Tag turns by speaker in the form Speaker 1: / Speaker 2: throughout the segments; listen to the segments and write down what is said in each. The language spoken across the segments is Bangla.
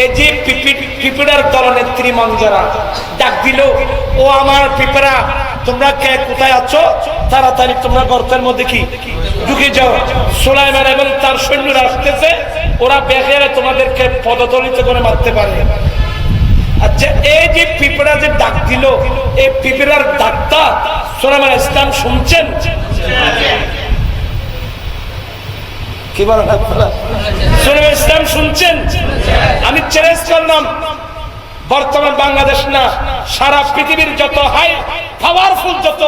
Speaker 1: এই যে পিপিড়ার দলনেত্রী মঞ্জরা ডাক দিল, ও আমার পিপড়া, তোমরা কে? কোথায় আছো? তাড়াতাড়ি তোমরা গর্তের মধ্যে কি? ঢুকে যাও। সোলাইমান এবং তার সৈন্যরা আসতেছে। ওরা বেগেরে তোমাদেরকে পদদলিত করে মারতে পারে। আচ্ছা এই যে পিঁপড়া যে ডাক দিল, এই পিঁপড়ার ডাকটা সোলাইমান ইসলাম শুনছেন? কি বলেন আপনারা? ইসলাম শুনছেন? চ্যালেঞ্জ করলাম। বর্তমান বাংলাদেশ না, সারা পৃথিবীর যত হাই পাওয়ারফুল যত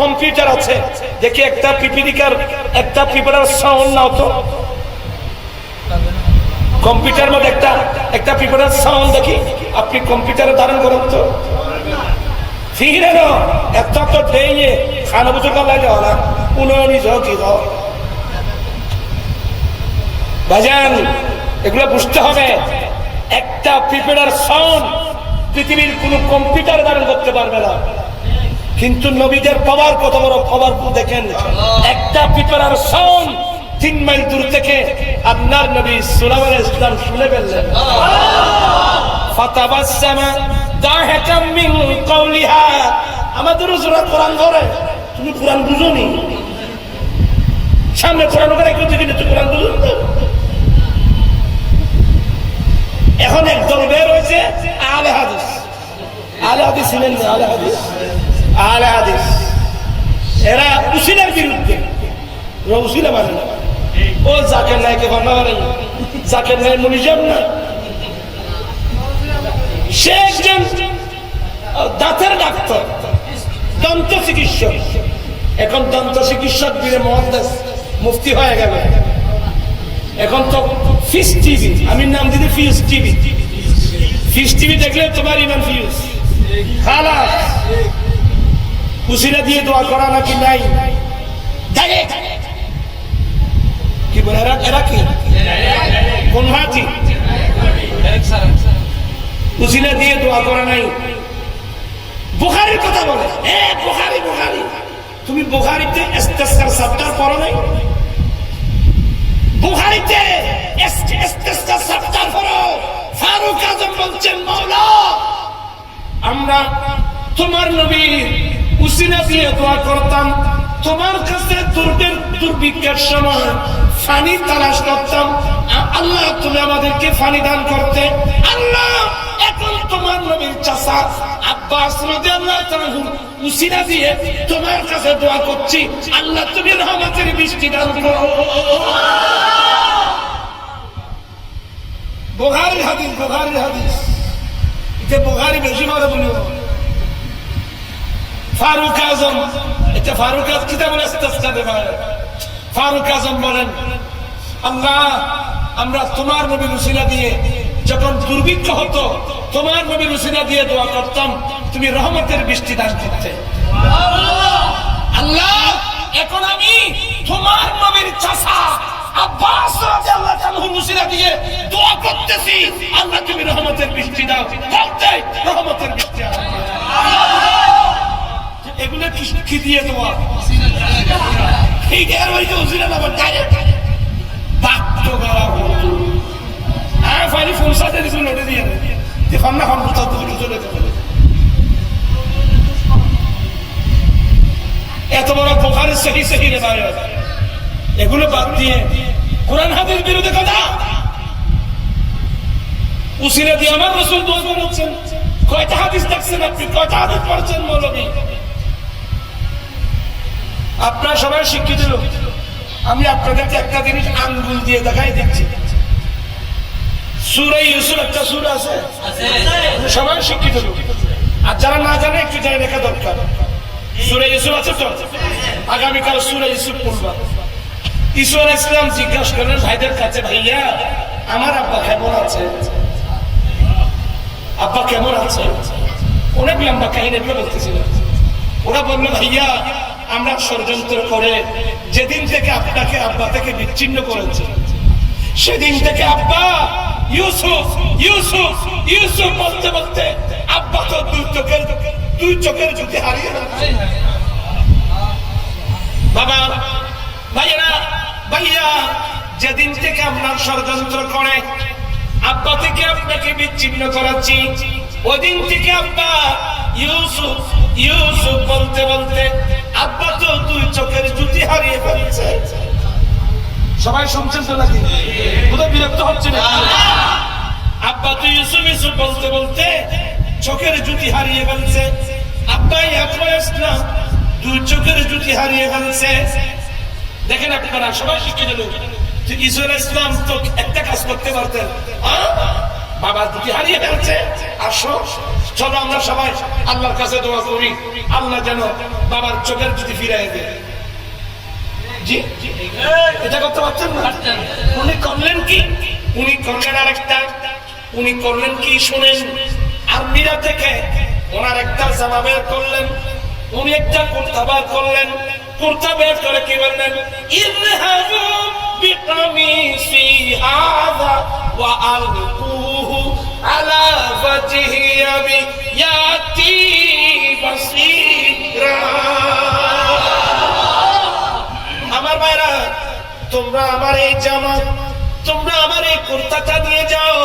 Speaker 1: কম্পিউটার আছে, দেখি একটা পিপিলিকার, একটা পিঁপড়ার সাউন্ড নাও তো। কম্পিউটার মধ্যে একটা একটা পিঁপড়ার সাউন্ড দেখি। আপনি কম্পিউটারে ধারণ করুন তো। ফিরে না এত তো দেইয়ে খানা বুঝে গলায় যাও না উননি যাও কি এগুলো বুঝতে হবে। একটা পিঁপড়ার সাউন্ড পৃথিবীর কোন কম্পিউটার ধারণ করতে পারবে না। কিন্তু নবীদের পাওয়ার কত বড় খবর দেখেন। একটা পিঁপড়ার সাউন্ড তিন মাইল দূর থেকে আপনার নবী সুলাইমান ইসলাম শুনে ফেললেন। ফাতাবাসসামা দাহিকাম মিন কওলিহা। আমাদের হুজুরা কোরআন ধরে। তুমি কোরআন বুঝোনি? সামনে কোরআন করে যদি কোরআন বুঝো না? এখন একদল বের হয়েছে আলে হাদিস। আলে হাদিস ছিলেন আলে হাদিস? আলে হাদিস। এরা উসিলের বিরুদ্ধে। ওরা উসিলে মানে না। ও জাকের নাইকে বানা মানে জাকের নাই মনিজাম না। সে একজন দাঁতের ডাক্তার, দন্ত চিকিৎসক। এখন দন্ত চিকিৎসক বীরে মহান্দাস মুফতি হয়ে গেল। এখন তো ফিস টিভি আমি নাম দিতে ফিস টিভি ফিস টিভি দেখলে তোমার ইমান ফিউজ খালাস উসিলা দিয়ে দোয়া করা নাকি নাই? কি বলে? এরা এরা কি? কোন হাতি উসিলা দিয়ে দোয়া করা নাই। বুখারির কথা বলে। এ, বুখারি বুখারি। তুমি বুখারিতে ইস্তেসকার সাবটার পড়ো নাই? বুখারিতে আমরা তোমার নবী উসিলা দিয়ে দোয়া করতাম। তোমার কাছে দুর্গের দুর্ভিক্ষের সময় ফানি তালাশ করতাম। আল্লাহ, তুমি আমাদেরকে ফানি দান করতে। আল্লাহ, এখন তোমার নবীর চাষা আব্বাস উসিলা দিয়ে তোমার কাছে দোয়া করছি। আল্লাহ, তুমি রহমতের বৃষ্টি দান করো। বুখারীর হাদিস বুখারীর হাদিস। এটা বুখারী বেশি মারে বলি। ফারুক আজম, এটা ফারুক আজম কিতাব ইস্তেসকা দেবার ফারুক আজম বলেন, আল্লাহ, আমরা তোমার নবীর উসিলা দিয়ে যখন দুর্ভিক্ষ হতো, তোমার নবীর উসিলা দিয়ে দোয়া করতাম, তুমি রহমতের বৃষ্টি দান করতে। আল্লাহ, এখন আমি তোমার নবীর চাষা করতেছি আল্লাহ তুমি রহমতের বৃষ্টি দাও। রহমতের বৃষ্টি এগুলো কি কি দিয়ে দেওয়া? দেয়ার ওই যে ডাইরেক্ট হ্যাঁ এত বড় এগুলো বাদ দিয়ে কোরআন হাদিস বিরুদ্ধে কথা? উসিরা দিয়ে আমার রসুল দোয়া করেছেন কয়টা হাদিস দেখছেন আপনি? কয়টা হাদিস পড়ছেন মৌলবী? আপনারা সবাই শিক্ষিত লোক। আমি আপনাদেরকে একটা জিনিস আঙ্গুল দিয়ে দেখাই দিচ্ছি। সুরে ইউসুফ একটা সুর আছে? সবাই শিক্ষিত লোক। আর যারা না জানে একটু জানে দেখা দরকার। সুরে ইউসুফ আছে তো? আগামীকাল সুরে ইউসুফ পড়বা। আল ইসলাম জিজ্ঞাসা করেন ভাইদের কাছে ভাইয়া আমার আব্বা কেমন আছে? আব্বা কেমন আছে অনেক লম্বা কাহিনী এগুলো বলতেছিলেন ওরা বলল, ভাইয়া, আমরা ষড়যন্ত্র করে যেদিন থেকে আপনাকে আব্বা থেকে বিচ্ছিন্ন করেছে, সেদিন থেকে আব্বা ইউসুফ ইউসুফ ইউসুফ বলতে বলতে আব্বা তো দুই চোখের দুই চোখের জ্যোতি হারিয়ে। বাবা, ভাইয়েরা, ভাইয়া, যেদিন থেকে আপনার ষড়যন্ত্র করে আব্বা থেকে আপনাকে বিচ্ছিন্ন করাচ্ছি। ওদিন থেকে আব্বা ইউসুফ ইউসুফ বলতে বলতে আব্বা তো দুই চোখের জুতি হারিয়ে ফেলছে। সবাই শুনছেন তো নাকি? কোথাও বিরক্ত হচ্ছে না আব্বা তো ইউসুফ ইউসুফ বলতে বলতে চোখের জুতি হারিয়ে ফেলছে। আব্বা ইয়াকুব ইসলাম দুই চোখের জুতি হারিয়ে ফেলছে। দেখেন আপনারা, সবাই শিক্ষিত লোক তো ইসুল ইসলাম তো একটা কাজ করতে পারতেন। বাবা দুটি হারিয়ে ফেলছে। আসো, চলো আমরা সবাই আল্লাহর কাছে দোয়া করি। আল্লাহ যেন বাবার চোখের জুতি ফিরাই দেয়। জি? এটা করতে পারছেন না? উনি করলেন কি? উনি করলেন আরেকটা। উনি করলেন কি শুনেন? আর্মিরা থেকে ওনার একটা জামা বের করলেন। উনি একটা কুর্তা বার করলেন। কুর্তা বের করে কি বললেন? ইযহাবু হাযা ওয়া আলকুহু আলা ওয়াজহি আবি ইয়াতি আমার ভাইরা, তোমরা আমার এই জামা তোমরা আমার এই কুর্তাটা দিয়ে যাও।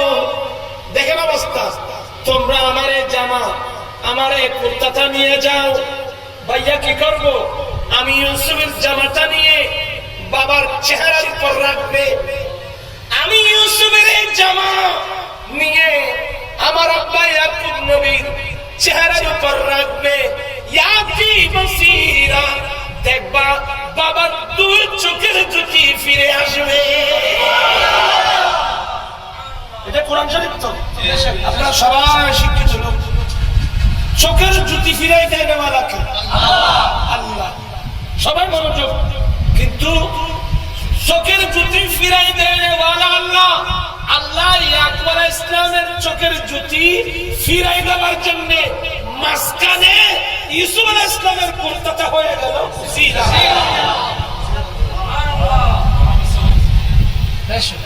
Speaker 1: দেখেন অবস্থা। তোমরা আমার এই জামা আমার এই কুর্তাটা নিয়ে যাও। ভাইয়া, কি করব? আমি ইউসুফের জামাটা নিয়ে বাবার চেহারার উপর রাখবে। আমি ইউসুফের জামা নিয়ে আমার আব্বা ইয়াকুব নবীর চেহারার উপর রাখবে। ইয়াকি বসিরা দেখবা বাবার দুই চোখের জুতি ফিরে আসবে। এটা কোরআন শরীফ তো? আপনারা সবাই শিক্ষিত লোক। চোখের জুতি ফিরাই দেয় নেওয়ালাকে আল্লাহ। সবাই মনোযোগ। কিন্তু চোখের জুতি ফিরাই দেয় আল্লাহ। আল্লাহ আলাইহিস ইসলামের চোখের জুতি ফিরাই দেওয়ার জন্য মাঝখানে আলাইহিস ইসলামের কুর্তাটা হয়ে গেল।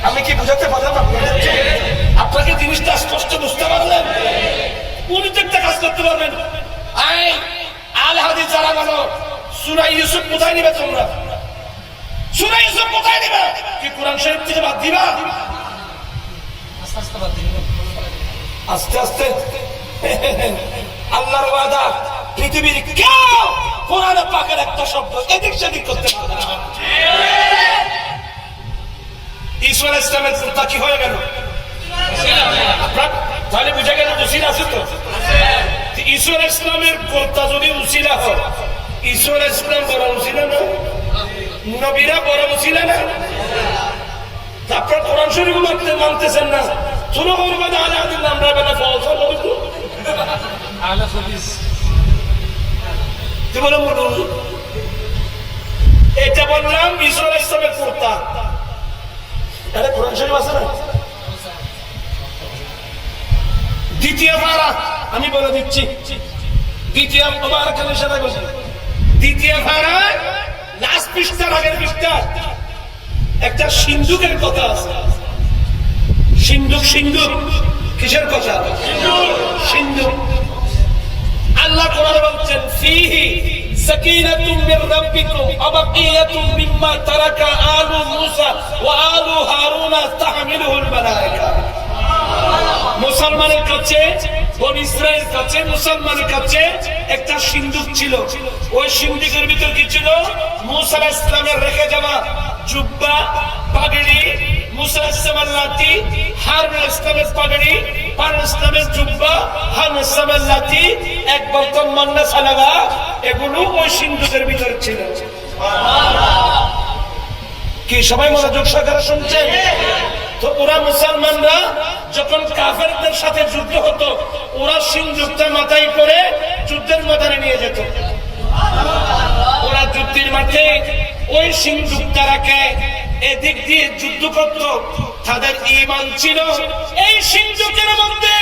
Speaker 1: আমি কি বুঝাতে পারলাম আপনাদেরকে আপনাকে জিনিসটা স্পষ্ট বুঝতে পারলেন? একটা কাজ করতে পারবেন। আই আল হাদিস যারা গেল সুরা ইউসুফ কোথায় নিবে তোমরা? সুরা ইউসুফ কোথায় নিবে কি কোরআন শরীফ থেকে বাদ দিবা? আস্তে আস্তে। আল্লাহর ওয়াদা, পৃথিবীর কেউ কোরআন পাকের একটা শব্দ এদিক সেদিক করতে পারবে ঈশ্বর ইসলামের কুর্তা কি হয়ে গেল? তাহলে বুঝা গেল উসিলা আছে তো? ঈশ্বর ইসলামের কর্তা যদি উসিলা হয় ঈশ্বর ইসলাম বড় উসিলা না নবীরা বড় উসিলা না? আপনার কোরআন শরীফ মানতে মানতেছেন না। শুনো করবে আলে আদিন আমরা বেলা হবে তো তুই বলে বলুন এটা বললাম ঈশ্বর ইসলামের কর্তা। এটা কোরআন শরীফ আছে না? দ্বিতীয় পারা আমি বলে দিচ্ছি। দ্বিতীয় সাথে দ্বিতীয় পারা পৃষ্ঠার আগের পৃষ্ঠা একটা সিন্ধুকের কথা আছে। সিন্ধুক সিন্ধুক, কিসের কথা? সিন্ধুক। আল্লাহ কোরআন বলছেন, ফিহি সাকিনাতুম মির রাব্বিকুম আবাকিয়াতুম মিম্মা তারাকা আলু মূসা ওয়া আলু হারুনা তাহমিলুহুল মালায়েকা। মুসলমানের কাছে, বন ইসরায়েলের কাছে, মুসলমানের কাছে একটা সিন্ধুক ছিল। ওই সিন্ধুকের ভিতর কি ছিল? মুসা ইসলামের রেখে যাওয়া জুব্বা, পাগড়ি, মুসা ইসলামের লাঠি, হারুন ইসলামের পাগড়ি, হারুন ইসলামের জুব্বা, হারুন ইসলামের লাঠি, এক বর্তন মান্না সালাগা এগুলো ওই সিন্ধুকের ভিতর ছিল। কি সবাই মনোযোগ সহকারে শুনছেন? তো ওরা মুসলমানরা যখন কাফেরদের সাথে যুদ্ধ হতো, ওরা সিংযুক্তা মাথায় করে যুদ্ধের ময়দানে নিয়ে যেত। ওরা যুদ্ধের মাঠে ওই সিংযুক্তারাকে এদিক দিয়ে যুদ্ধ করত। তাদের ইমান ছিল এই সিংযুক্তের মধ্যে।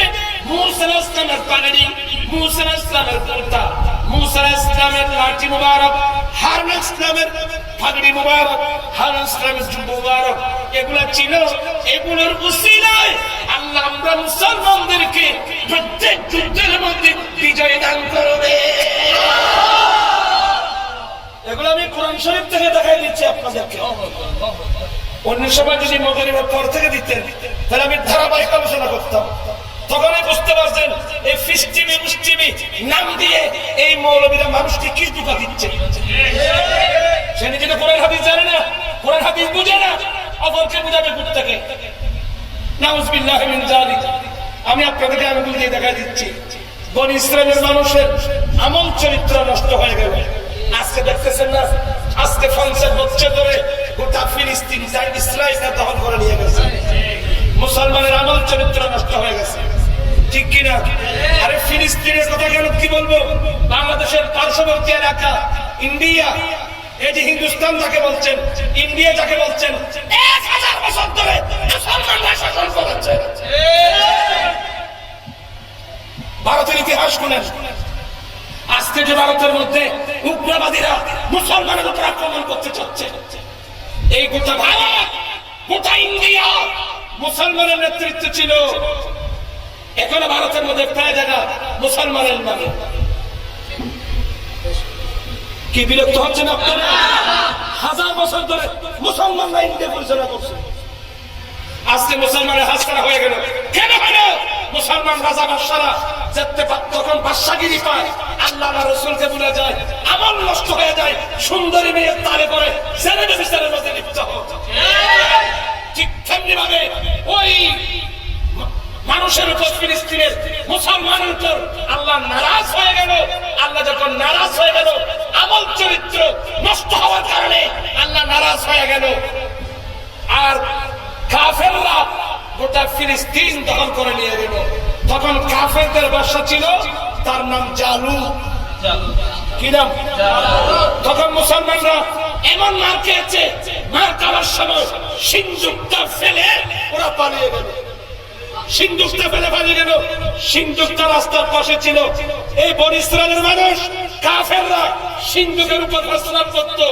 Speaker 1: মুসা ইসলামের পাগড়ি, মুসা ইসলামের কুর্তা ইসলামের লাঠি মুবারক এগুলা ছিল, এগুলোর আল্লাহ আমরা মুসলমানদেরকে প্রত্যেক যুদ্ধের মধ্যে বিজয় দান করবে। এগুলো আমি থেকে দেখাই দিচ্ছি আপনাদেরকে। অন্য সময় যদি পর থেকে দিতেন, তাহলে আমি ধারাবাহিক আলোচনা করতাম। তখনই বুঝতে পারছেন, এই ফিস্টিমি মুষ্টিমি নাম দিয়ে এই মৌলবীরা মানুষকে কি দুঃখা দিচ্ছে? সে নিজেকে কোরআন হাদিস জানে না, কোরআন হাদিস বুঝে না, অপরকে বুঝাবে থেকে। নাউজবিল্লাহ মিন জালিক আমি আপনাদেরকে আঙ্গুল দিয়ে দেখা দিচ্ছি। বন ইসরায়েলের মানুষের আমল চরিত্র নষ্ট হয়ে গেল। আজকে দেখতেছেন না, আজকে পঞ্চাশ বছর ধরে গোটা ফিলিস্তিন যা ইসরায়েলটা দখল করে নিয়ে গেছে। মুসলমানের আমল চরিত্র নষ্ট হয়ে গেছে। ঠিক কিনা? আরে ফিলিস্তিনের কথা কেন কি বলব? বাংলাদেশের পার্শ্ববর্তী এলাকা, ইন্ডিয়া। এই যে হিন্দুস্তান যাকে বলছেন, ইন্ডিয়া যাকে বলছেন, এক ভারতের ইতিহাস শুনেন। আজকে যে ভারতের মধ্যে উগ্রবাদীরা মুসলমানের উপর আক্রমণ করতে চাচ্ছে। এই গোটা ভারত, গোটা ইন্ডিয়া মুসলমানের নেতৃত্ব ছিল। এখনও ভারতের মধ্যে প্রায় জায়গা মুসলমানের নামে কি বিরক্ত হচ্ছে না হাজার বছর ধরে মুসলমানরা ইন্ডিয়া পরিচালনা করছে। আজকে মুসলমানের হাসখানা হয়ে গেল। কেন কেন মুসলমান রাজা বাদশারা যেতে পার, তখন বাদশাগিরি পায়। আল্লাহ রসুলকে ভুলে যায়, আমল নষ্ট হয়ে যায়। সুন্দরী মেয়ের তালে করে বিচারের মধ্যে লিপ্ত ঠিক তেমনি ভাবে ওই মানুষের উপর ফিলিস্তিনের মুসলমানের উপর আল্লাহ নারাজ হয়ে গেল। আল্লাহ যখন নারাজ হয়ে গেল, আমল চরিত্র নষ্ট হওয়ার কারণে আল্লাহ নারাজ হয়ে গেল। আর কাফেররা গোটা ফিলিস্তিন দখল করে নিয়ে গেল। তখন কাফেরদের বাসা ছিল, তার নাম জালু কি নাম? তখন মুসলমানরা এমন মার খেয়েছে, মার খাওয়ার সময় সিন্ধুকটা ফেলে ওরা পালিয়ে গেল। সিন্ধুকটা ফেলে পালিয়ে গেল সিন্ধুকটা রাস্তার পাশে ছিল। এই বন ইসরায়েলের মানুষ, কাফেররা সিন্ধুকের উপর হাসনাত করতো।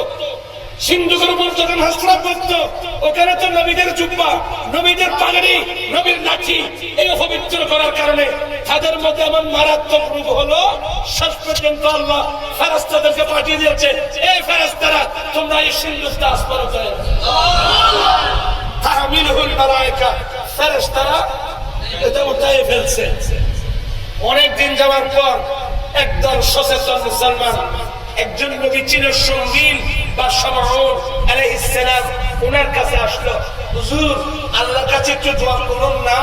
Speaker 1: সিন্ধুকের উপর যখন হাসনাত করতো, ওখানে তো নবীদের জুব্বা, নবীদের পাগড়ি, নবীর লাঠি, এই অপবিত্র করার কারণে তাদের মধ্যে এমন মারাত্মক রূপ হলো, শেষ পর্যন্ত আল্লাহ ফেরাস্তাদেরকে পাঠিয়ে দিয়েছে এই ফেরাস্তারা তোমরা এই সিন্ধুকটা আসপার করে তাহমিলহুল মালায়েকা, ফেরেশতারা এটা উঠাই ফেলছে। অনেক দিন যাওয়ার পর একদল সচেতন মুসলমান, একজন নবী ছিল সঙ্গীন বা সমাহর ওনার কাছে আসলো, হুজুর, আল্লাহর কাছে একটু দোয়া করুন না।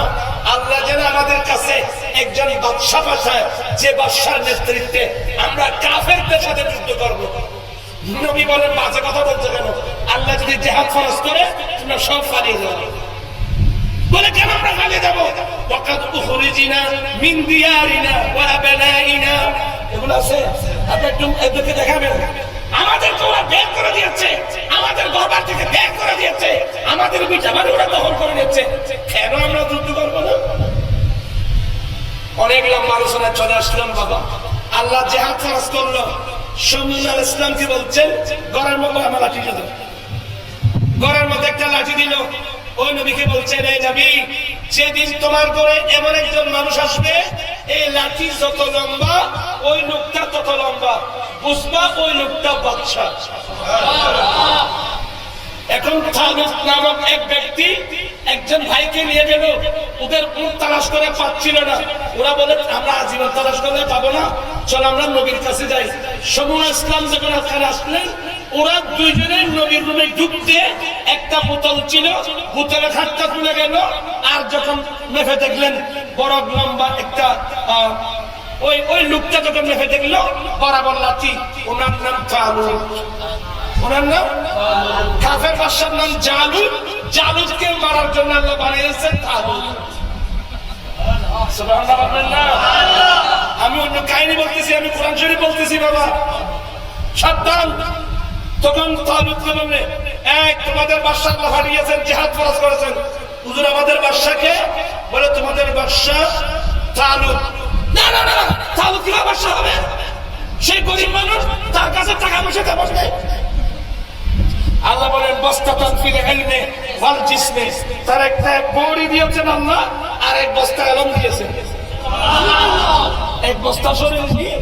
Speaker 1: আল্লাহ যেন আমাদের কাছে একজন বাদশা পাঠায়, যে বাদশার নেতৃত্বে আমরা কাফেরদের সাথে যুদ্ধ করব। নবী বলেন, বাজে কথা বলতে কেন? আল্লাহ যদি জেহাদ ফরজ করে, তোমরা সব পালিয়ে যাবে বলে, কেন আমরা পালিয়ে যাব ওয়াকাদ উখরিজিনা মিন দিয়ারিনা ওয়া আবনাইনা। এগুলো আছে, আপনি একটু এদেরকে দেখাবেন। আমাদের ওরা বের করে দিয়েছে, আমাদের গরবার থেকে বের করে দিয়েছে, আমাদের ওরা দখল করে নিচ্ছে কেন আমরা যুদ্ধ করব না? অনেক লম্বা আলোচনা চলে আসলাম, বাবা। আল্লাহ জেহাদ ফরজ করল। সমুন আল ইসলামকে বলছেন, গড়ের মধ্যে আমার লাঠি দিল গড়ের মধ্যে একটা লাঠি দিল। ওই নবীকে বলছেন এই নবী, যেদিন তোমার ঘরে এমন একজন মানুষ আসবে, এই লাঠি যত লম্বা, ওই লোকটা তত লম্বা। বুঝবা, ওই লোকটা বাদশা। এখন থালুক নামক এক ব্যক্তি একজন ভাইকে নিয়ে গেল। ওদের উট তালাশ করে পাচ্ছিল না। ওরা বলে, আমরা আজীবন তালাশ করলে পাবো না। চল, আমরা নবীর কাছে যাই। সমুন ইসলাম যখন ওখানে আসলেন ওরা দুইজনে নবীর রুমে ঢুকতে একটা বোতল ছিল বোতলে খাটটা তুলে গেল আর যখন মেফে দেখলেন বড় লম্বা একটা ওই ওই লোকটা যখন মেফে দেখল বরাবর লাঠি ওনার নাম চালু ওনার নাম কাফের বাদশার নাম জালুদ জালুদকে মারার জন্য আল্লাহ বানিয়েছেন তালুদ না? আমি অন্য কাহিনী বলতেছি আমি কোরআন শরীফ বলতেছি বাবা। সাবধান। তখন এক, তোমাদের বাদশা আল্লাহ পাঠিয়েছেন জিহাদ ফরজ করেছেন। হুজুর, আমাদের বাদশাকে বলে, তোমাদের বাদশা তালুদ না না না তালুদ কীভাবে বাদশা হবে? সেই গরিব মানুষ তার কাছে টাকা পয়সা নেই আল্লাহ বলেন বস্তাতান ফিল ইলমে ওয়াল জিসমে। তার একটা বড়ি দিয়েছেন আল্লাহ, আর এক বস্তা আলম দিয়েছেন। এক বস্তা শরীর দিয়ে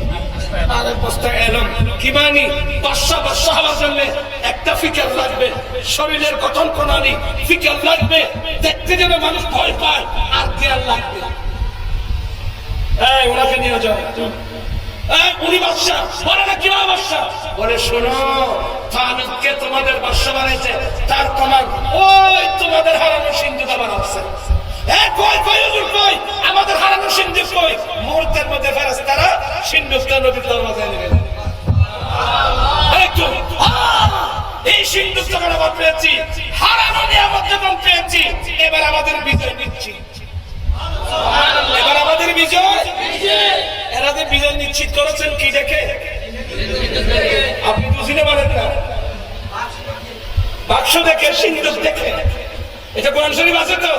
Speaker 1: ভয় তোমাদের বাদশা বানাইছে। তার প্রমাণ ওই তোমাদের হারানো কই কই, হুজুর আমাদের হারানো সিন্ধু কই? মুহূর্তের মধ্যে ফেরেশতারা সিন্ধুটা নবীর দরওয়াজায় এই সিন্ধুক যখন আবার পেয়েছি। হারানো নিয়ামত যখন পেয়েছি, এবার আমাদের বিজয় নিশ্চিত এবার আমাদের বিজয়। এরা যে বিজয় নিশ্চিত করেছেন কি দেখে? আপনি বুঝিতে পারেন না। বাক্স দেখে, সিন্ধুক দেখে। এটা কোরআন শরীফ আছে তো?